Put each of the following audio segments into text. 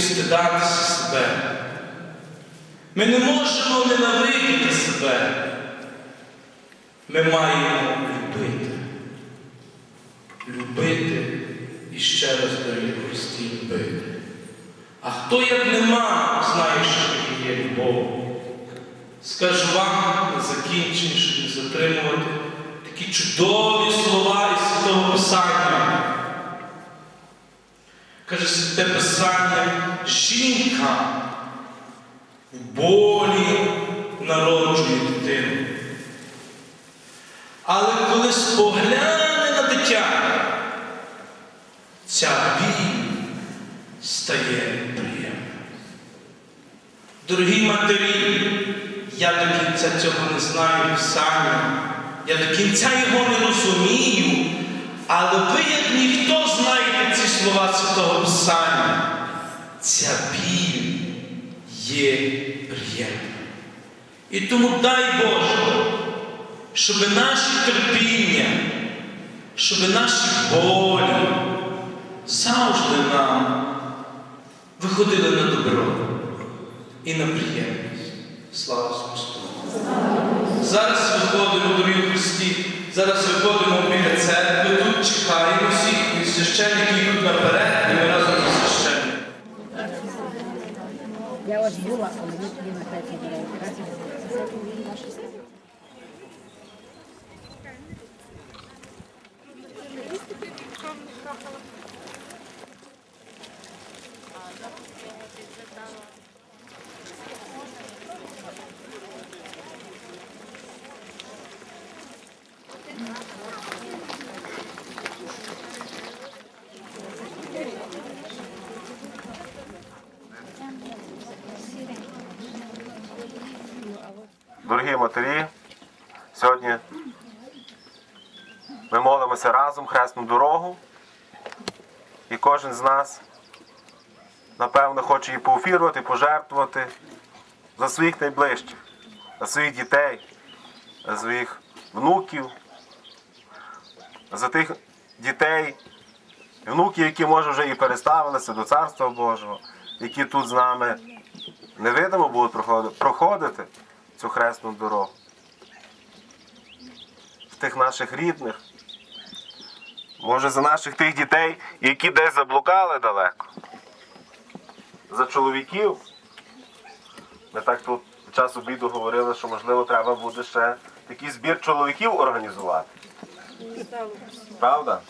стидатися себе. Ми не можемо ненавидіти себе. Ми маємо любити. Любити і ще раз дорогі Христі любити. А хто як нема, знає, що є любов. Скажу вам на закінчення, щоб не затримувати такі чудові слова із Святого Писання. Каже Святе Писання, жінка в болі народжує дитину. Але коли спогляне на дитя, ця біль стає приємною. Дорогі матері, я до кінця цього не знаю Писання, я до кінця його не розумію, але ви, як ніхто, знаєте ці слова Святого Писання. Ця біль є приємною. І тому дай Боже, щоб наші терпіння, щоб наші болі завжди нам виходили на добро і на приємність. Слава Господу! Зараз виходимо, дорогі Христі, зараз виходимо біля церкви, тут чекаємо всіх, і священники йдуть наперед, і ми разом зі священником. Я ось була, але тоді на третій берете. Дорогі матері, сьогодні ми молимося разом хресну дорогу, і кожен з нас, напевно, хоче її поофірувати, пожертвувати за своїх найближчих, за своїх дітей, за своїх внуків, за тих дітей, внуків, які може вже і переставилися до Царства Божого, які тут з нами невидимо будуть проходити цю хресну дорогу. В тих наших рідних, може за наших тих дітей, які десь заблукали далеко. За чоловіків. Ми так тут під час обіду говорили, що можливо треба буде ще такий збір чоловіків організувати. Правда?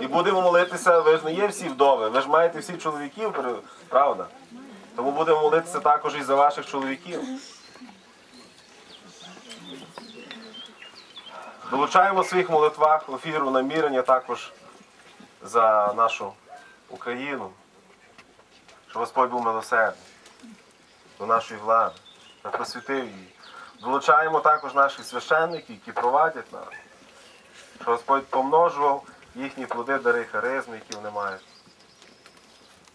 І будемо молитися, ви ж не є всі вдови, ви ж маєте всі чоловіків, правда? Тому будемо молитися також і за ваших чоловіків. Долучаємо в своїх молитвах ефіру намірення також за нашу Україну, щоб Господь був милосердний до нашої влади та просвітив її. Долучаємо також наших священників, які провадять нас, щоб Господь помножував їхні плоди, дари, харизми, які вони мають.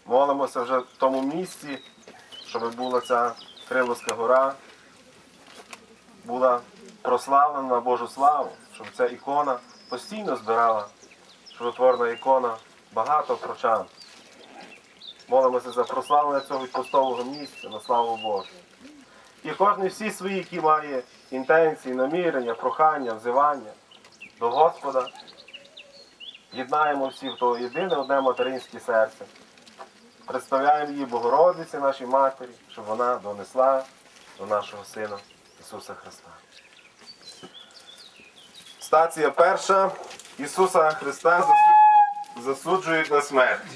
Молимося вже в тому місці, щоб була ця Криловська гора, була прославлена Божу славу, щоб ця ікона постійно збирала, чудотворна ікона багато прочан. Молимося за прославлення цього відпустового місця на славу Божу. І кожен всі свої, які має інтенції, намірення, прохання, взивання до Господа, єднаємо всі в то єдине одне материнське серце. Представляємо її Богородиці, нашій матері, щоб вона донесла до нашого Сина Ісуса Христа. Стація перша. Ісуса Христа засуджують на смерть.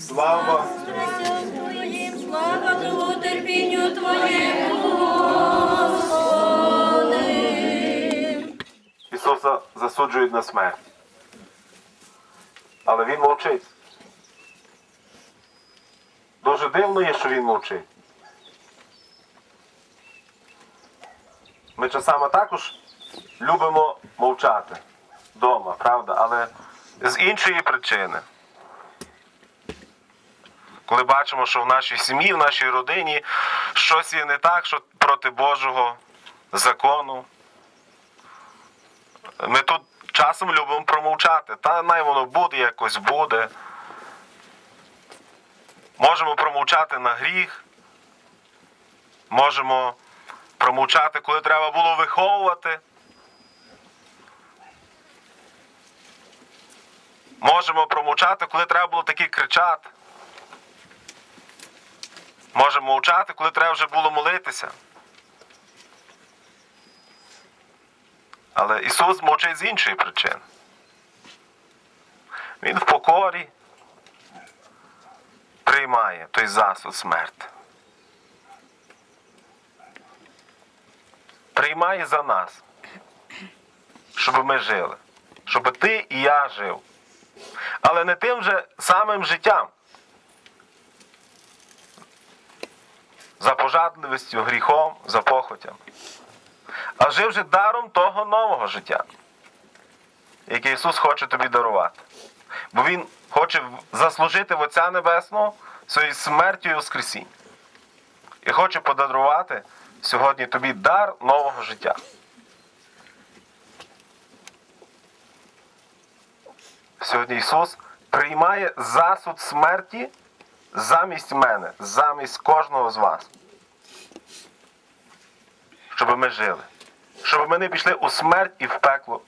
Слава! Твоїм, слава Твого терпінню Твоєму. Ісуса засуджують на смерть. Але Він мовчить. Дуже дивно є, що він мовчить. Ми часами також любимо мовчати вдома, правда? Але з іншої причини. Коли бачимо, що в нашій сім'ї, в нашій родині щось є не так, що проти Божого закону. Ми тут часом любимо промовчати. Та най воно буде, якось буде. Можемо промовчати на гріх. Можемо промовчати, коли треба було виховувати. Можемо промовчати, коли треба було таки кричати. Можемо мовчати, коли треба вже було молитися. Але Ісус мовчить з іншої причини. Він в покорі приймає той засуд смерти. Приймає за нас, щоб ми жили, щоб ти і я жив. Але не тим же самим життям. За пожадливістю, гріхом, за похотям. А жив же даром того нового життя, яке Ісус хоче тобі дарувати. Бо Він хоче заслужити в Отця Небесного своєю смертю і Воскресіння. І хоче подарувати сьогодні тобі дар нового життя. Сьогодні Ісус приймає засуд смерті замість мене, замість кожного з вас. Щоб ми жили. Щоб ми не пішли у смерть і в пекло.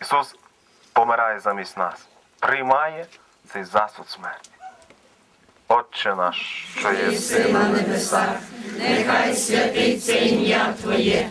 Ісус помирає замість нас. Приймає цей засуд смерті. Отче наш, що є Єси на небесах, нехай святиться ім'я Твоє,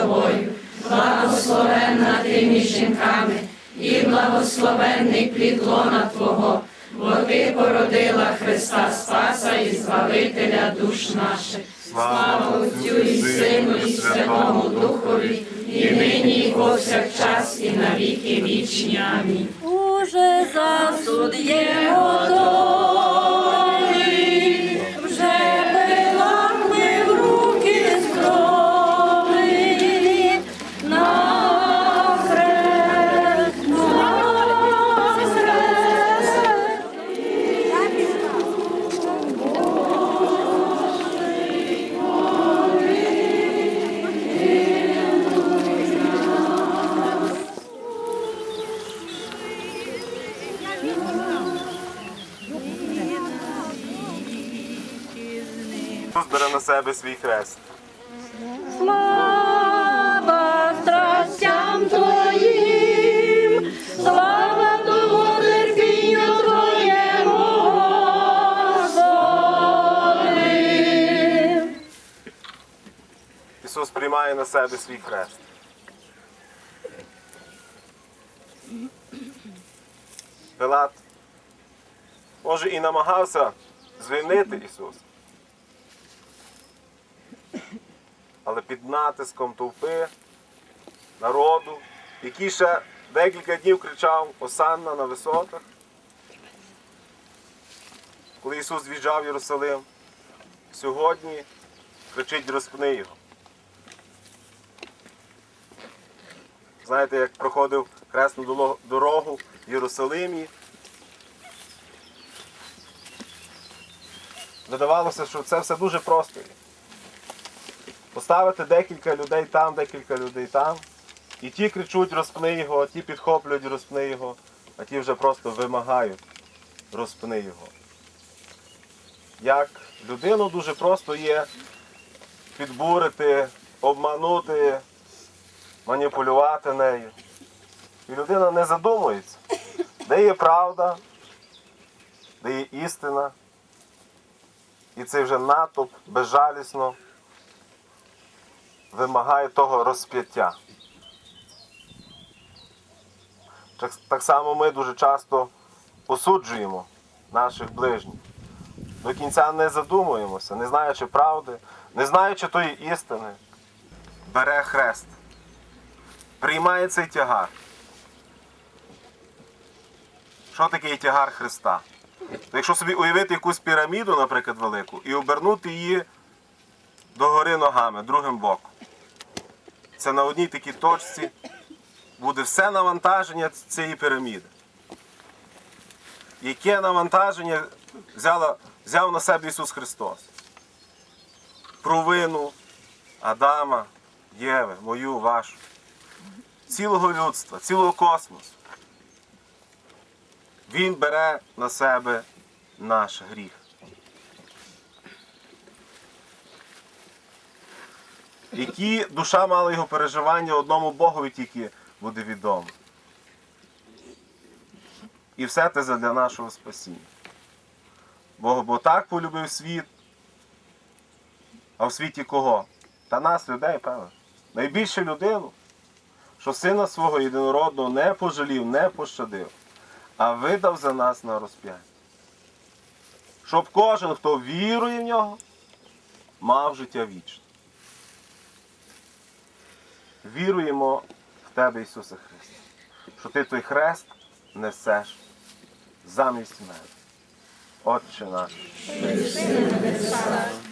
благословенна ти жінками, і благословенний плід лона Твого, бо ти породила Христа Спаса і Збавителя душ наших. Слава Отцю і Сину, і Святому Духові, і нині, і повсякчас, і на віки вічні. Амінь. Уже засуд є готовий, бере на себе свій хрест. Слава страстям Твоїм, слава тому терпінню Твоєму, Господи. Ісус приймає на себе свій хрест. Пилат, може, і намагався звільнити Ісуса. Але під натиском товпи, народу, який ще декілька днів кричав Осанна на висотах, коли Ісус в'їжджав в Єрусалим, сьогодні кричить розпни його. Знаєте, як проходив хресну дорогу в Єрусалимі. Видавалося, що це все дуже просто. Поставити декілька людей там, декілька людей там. І ті кричуть, розпни його, ті підхоплюють, розпни його, а ті вже просто вимагають, розпни його. Як людину дуже просто є підбурити, обманути, маніпулювати нею. І людина не задумується, де є правда, де є істина. І це вже натовп безжалісно вимагає того розп'яття. Так, само ми дуже часто осуджуємо наших ближніх. До кінця не задумуємося, не знаючи правди, не знаючи тої істини. Бере хрест, приймає цей тягар. Що таке тягар Христа. Якщо собі уявити якусь піраміду, наприклад, велику, і обернути її догори ногами, другим боком. Це на одній такій точці буде все навантаження цієї піраміди. Яке навантаження взяла, взяв на себе Ісус Христос? Провину Адама, Єви, мою, вашу, цілого людства, цілого космосу. Він бере на себе наш гріх. Які душа мала його переживання одному Богові тільки буде відомо. І все це для нашого спасіння. Бог бо так полюбив світ. А в світі кого? Та нас, людей, певно. Найбільше людину, що сина свого єдинородного не пожалів, не пощадив, а видав за нас на розп'яття. Щоб кожен, хто вірує в нього, мав життя вічне. Віруємо в Тебе, Ісусе Христе, що Ти той хрест несеш замість мене. Отче наш.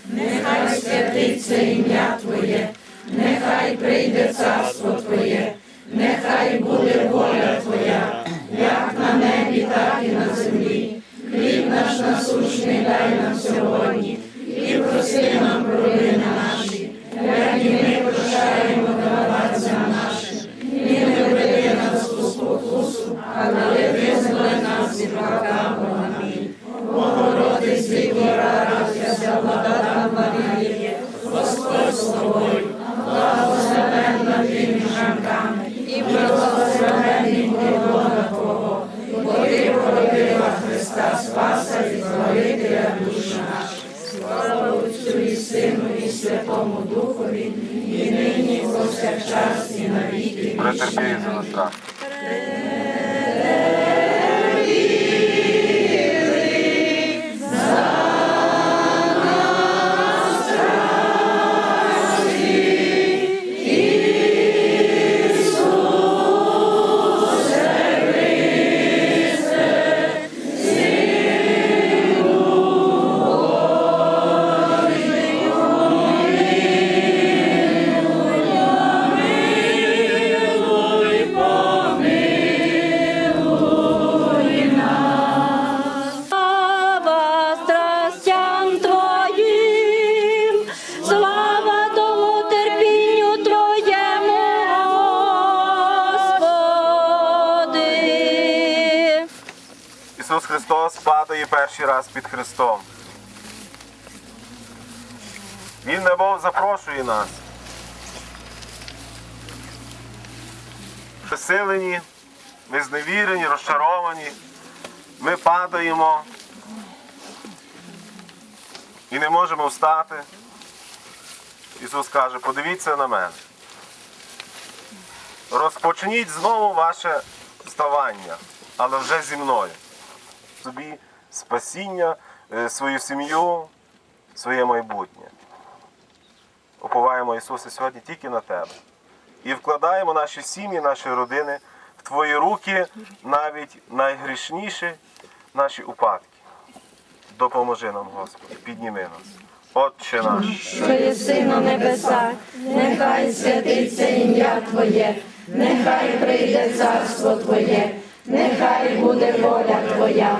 Нехай святиться ім'я Твоє, нехай прийде царство Твоє, нехай буде воля Твоя, як на небі, так і на землі. Хліб наш насущний дай нам сьогодні, і прости нам провини наші, як і ми визволи нас від лукавого. Амінь. Богородиць Дівора, радуйся, благодатна Марія, Господь з тобою, благословенна ти між жінками, і благословенний плода Твого, бо ти породила Христа Спаса і Збавителя душ наших. Слава Отцю і Сину, і Святому Духові, і нині, і повсякчас, і на віки. Претерпій за нас. Христос перший раз під Христом. Він небо запрошує нас. Присилені, ми зневірені, розчаровані, ми падаємо і не можемо встати. Ісус каже, подивіться на мене. Розпочніть знову ваше вставання, але вже зі мною. Собі спасіння, е, свою сім'ю, своє майбутнє. Уповаємо Ісусе сьогодні тільки на Тебе. І вкладаємо наші сім'ї, наші родини в Твої руки, навіть найгрішніші наші упадки. Допоможи нам, Господи, підніми нас. Отче наш. що єси на небесах, нехай святиться ім'я Твоє, нехай прийде царство Твоє, нехай буде воля Твоя,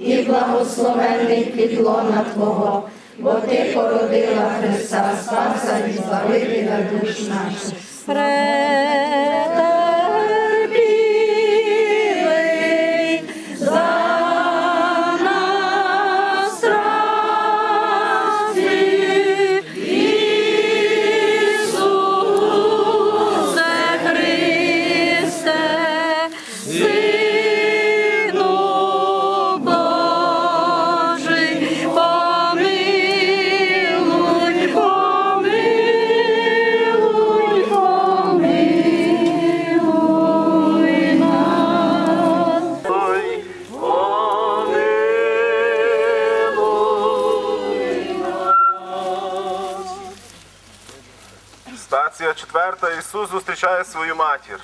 і благословений підлона Твого, бо ти породила Христа Спаса і Збавителя душ наших. Ісус зустрічає свою матір.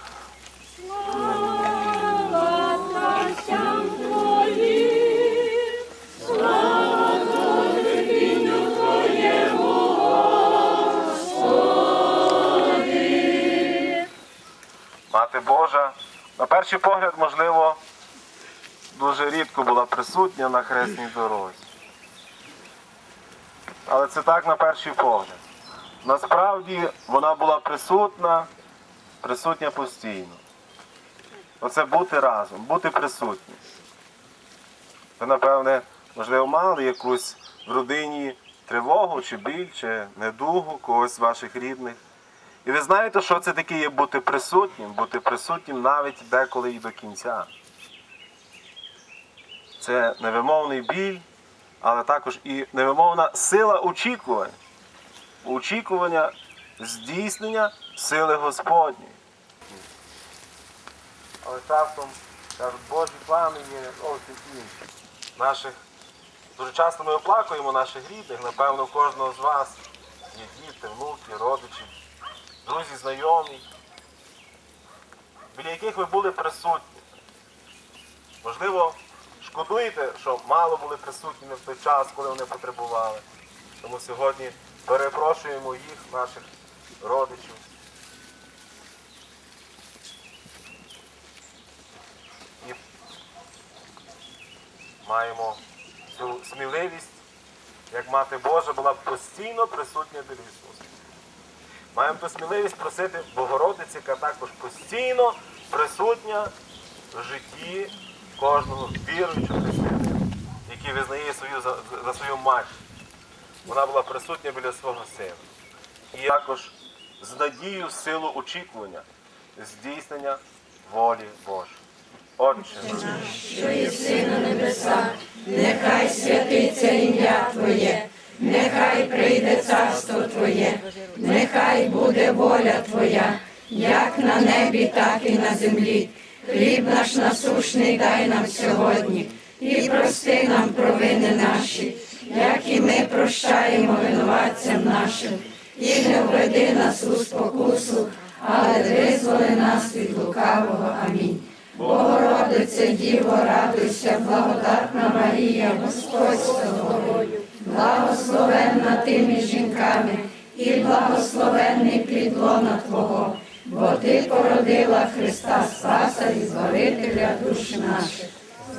Мати Божа, на перший погляд, можливо, дуже рідко була присутня на хресній дорозі. Але це так на перший погляд. Насправді вона була присутна, присутня постійно. Оце бути разом, бути присутнім. Ви, напевне, можливо, мали якусь в родині тривогу, чи біль, чи недугу когось з ваших рідних. І ви знаєте, що це таке є бути присутнім, бути присутнім навіть деколи і до кінця. Це невимовний біль, але також і невимовна сила очікувань. Очікування здійснення сили Господньої. Але часом, кажуть, Божі плани є зовсім інші. Наших, дуже часто ми оплакуємо наших рідних, напевно, кожного з вас є діти, внуки, родичі друзі, знайомі, біля яких ви були присутні. Можливо, шкодуєте, що мало були присутніми в той час, коли вони потребували. Тому сьогодні перепрошуємо їх, наших родичів. І маємо цю сміливість, як мати Божа була постійно присутня біля Ісуса. Маємо ту сміливість просити Богородиці, яка також постійно присутня в житті кожного віруючого християнина, який визнає свою за, за свою матір. Вона була присутня біля свого сина. І також з надією силу очікування, здійснення волі Божої. Отче, що єси на небесах, нехай святиться ім'я Твоє, нехай прийде царство Твоє, нехай буде воля Твоя, як на небі, так і на землі. Хліб наш насушний дай нам сьогодні, і прости нам провини наші, як і ми прощаємо винуватцям нашим, і не введи нас у спокусу, але визволи нас від лукавого. Амінь. Богородице, Діво, радуйся, благодатна Марія, Господь з тобою, благословенна ти між жінками, і благословенний плід лона Твого, бо ти породила Христа Спаса і Збавителя душ наших.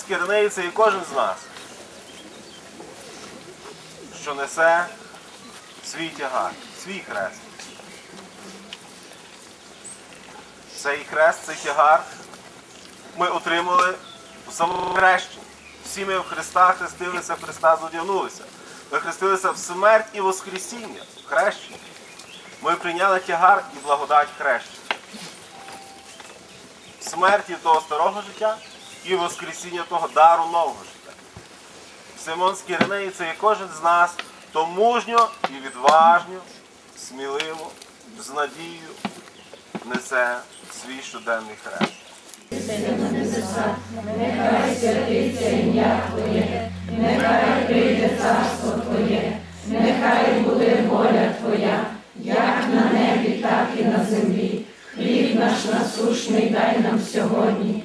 Скірнеї це і кожен з нас, що несе свій тягар, свій хрест. Цей хрест, цей тягар ми отримали у самому хрещенні. Всі ми в Христа хрестилися, в Христа зодягнулися. Ми хрестилися в смерть і Воскресіння, в хрещенні. Ми прийняли тягар і благодать хрещення. Смерті того старого життя і Воскресіння того дару нового життя. Симон Скіринеї це є кожен з нас, то мужньо і відважно, сміливо, з надією несе свій щоденний хрест. Нехай буде воля Твоя, як на небі, так і на землі. Хліб наш насушний дай нам сьогодні,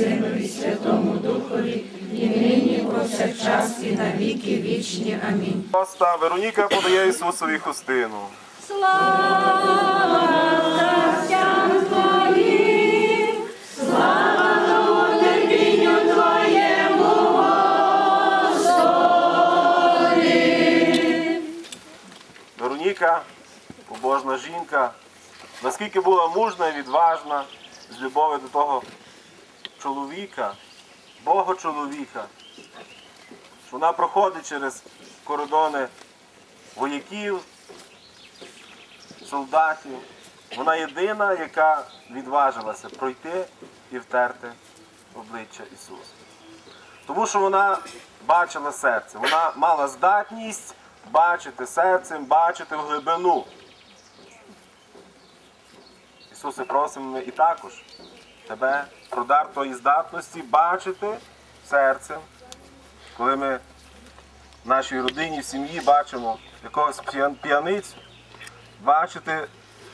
Слава Отцю і Сину і повсякчас і на віки вічні. Амінь. Поста Вероніка подає Ісусові хустину. Вероніка, побожна жінка, наскільки була мужна і відважна з любові до того чоловіка, Бога чоловіка, що вона проходить через кордони вояків, солдатів. Вона єдина, яка відважилася пройти і втерти обличчя Ісуса. Тому що вона бачила серце, вона мала здатність бачити серцем, бачити в глибину. Ісусе, просимо ми і також тебе про дар тої здатності бачити серцем, коли ми в нашій родині, в сім'ї бачимо якогось п'яницю, бачити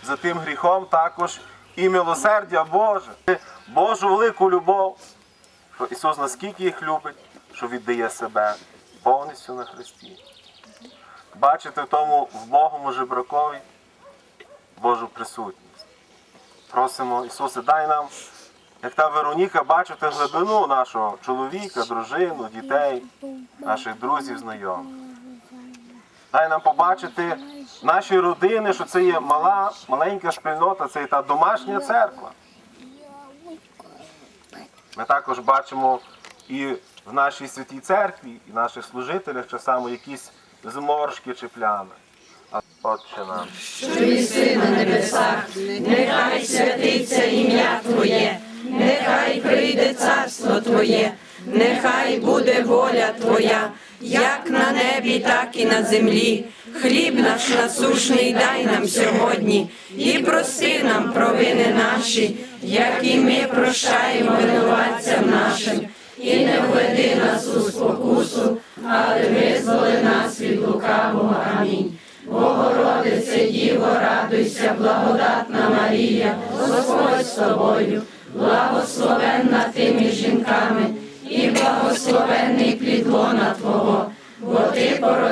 за тим гріхом також і милосердя Боже, Божу велику любов, що Ісус наскільки їх любить, що віддає себе повністю на Христі. Бачити в тому вбогому жебракові Божу присутність. Просимо, Ісусе, дай нам, як та Вероніка, бачити глибину нашого чоловіка, дружину, дітей, наших друзів, знайомих. Дай нам побачити наші родини, що це є мала, маленька спільнота, це є та домашня церква. Ми також бачимо і в нашій святій церкві, і в наших служителях часами якісь зморшки чи плями. Отче наш. що єси на небесах, нехай і на землі. Хліб наш насушний дай нам сьогодні, і прости нам провини наші, як і ми прощаємо винуватцям нашим, і не введи нас у спокусу, але визволи нас від лукавого. Амінь. Богородице, Діво, радуйся, благодатна Марія, Господь з тобою,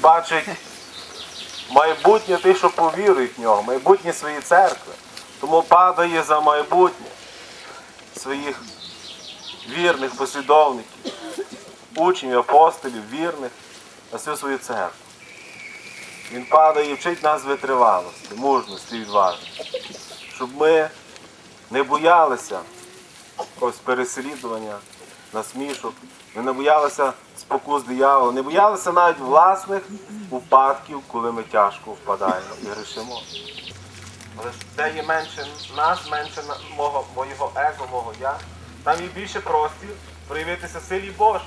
Бачить майбутнє тих, що повірують в нього, майбутнє своєї церкви. Тому падає за майбутнє своїх вірних послідовників, учнів, апостолів, вірних на всю свою церкву. Він падає і вчить нас витривалості, мужності, і відважності, щоб ми не боялися якогось переслідування, насмішок, ми не боялися спокус диявола, не боялися навіть власних упадків, коли ми тяжко впадаємо і грішимо. Але де є менше нас, менше мого, моєго его, мого я, там є більше простір проявитися силі Божій.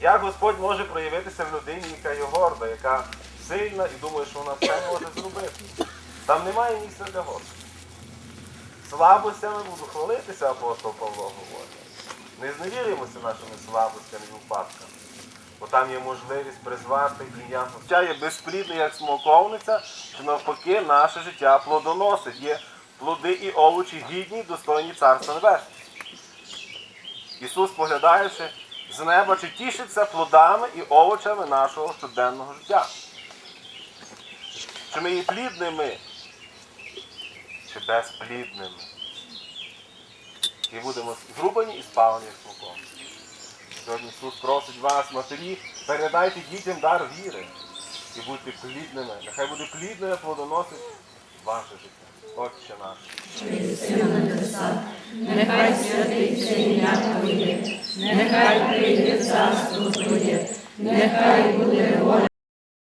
Як Господь може проявитися в людині, яка є горда, яка сильна і думає, що вона все може зробити. Там немає місця для гордості. Слабостями буду хвалитися, апостол Павло говорить. Не зневірюємося нашими слабостями і упадками. Бо там є можливість призвати ім'я. Життя є безплідне, як смоковниця, чи навпаки наше життя плодоносить. Є плоди і овочі гідні, достойні Царства Небесного. Ісус, поглядаючи з неба, чи тішиться плодами і овочами нашого щоденного життя. Чи ми є плідними, чи безплідними. І будемо зрубані і спалені як смоком. Сьогодні Ісус просить вас, матері, передайте дітям дар віри і будьте плідними. Нехай буде плідною плодоносить ваше життя. Отче наш. Нехай святиться ім'я Твоє, нехай прийде царство Твоє, нехай буде воля